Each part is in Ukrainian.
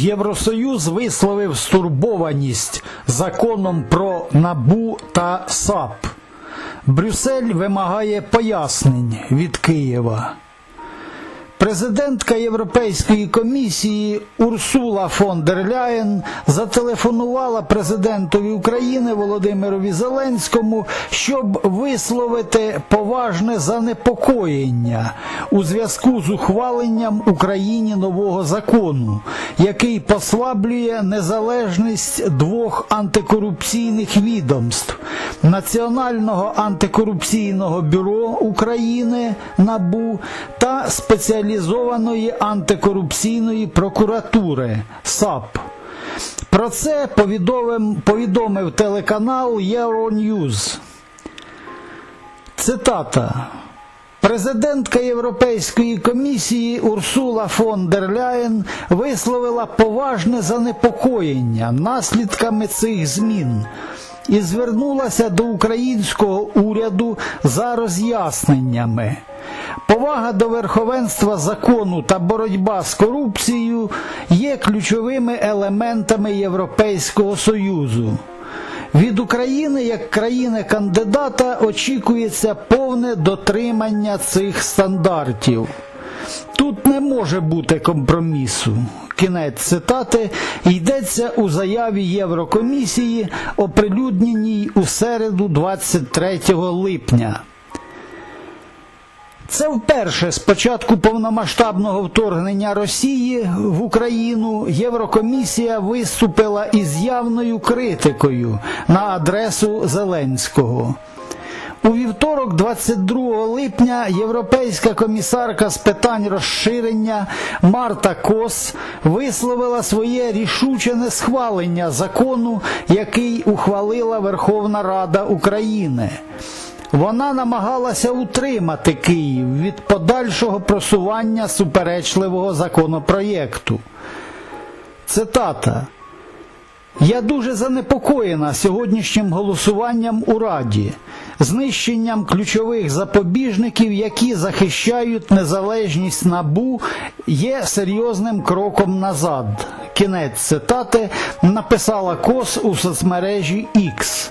Євросоюз висловив стурбованість законом про НАБУ та САП. Брюссель вимагає пояснень від Києва. Президентка Європейської комісії Урсула фон дер Ляєн зателефонувала президентові України Володимирові Зеленському, щоб висловити поважне занепокоєння у зв'язку з ухваленням Україні нового закону, який послаблює незалежність двох антикорупційних відомств Національного антикорупційного бюро України НАБУ та спеціалізованої антикорупційної прокуратури САП. Про це повідомив, повідомив телеканал Euronews. Цитата. Президентка Європейської комісії Урсула фон дер Ляєн висловила поважне занепокоєння наслідками цих змін і звернулася до українського уряду за роз'ясненнями. Повага до верховенства закону та боротьба з корупцією є ключовими елементами Європейського Союзу. Від України як країни-кандидата очікується повне дотримання цих стандартів. Тут не може бути компромісу. Кінець цитати йдеться у заяві Єврокомісії, оприлюдненій у середу 23 липня. Це вперше з початку повномасштабного вторгнення Росії в Україну Єврокомісія виступила із явною критикою на адресу Зеленського. У вівторок, 22 липня, європейська комісарка з питань розширення Марта Кос висловила своє рішуче несхвалення закону, який ухвалила Верховна Рада України. Вона намагалася утримати Київ від подальшого просування суперечливого законопроєкту. Цитата. Я дуже занепокоєна сьогоднішнім голосуванням у Раді, знищенням ключових запобіжників, які захищають незалежність набу, є серйозним кроком назад. Кінець цитати написала Кос у соцмережі X.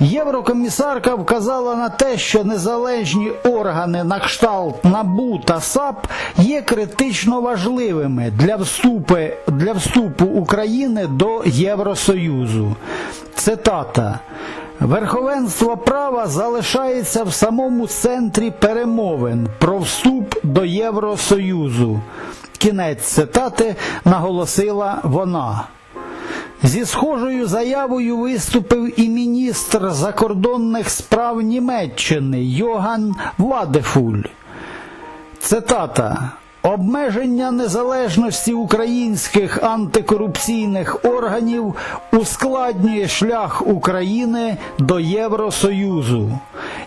Єврокомісарка вказала на те, що незалежні органи на кшталт НАБУ та САП є критично важливими для вступу, для вступу України до Євросоюзу. Цитата. Верховенство права залишається в самому центрі перемовин про вступ до Євросоюзу. Кінець цитати наголосила вона. Зі схожою заявою виступив і міністр закордонних справ Німеччини Йоган Владефуль. Цитата. Обмеження незалежності українських антикорупційних органів ускладнює шлях України до Євросоюзу.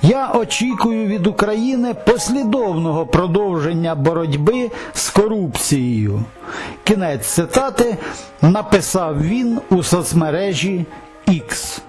Я очікую від України послідовного продовження боротьби з корупцією. Кінець цитати написав він у соцмережі X.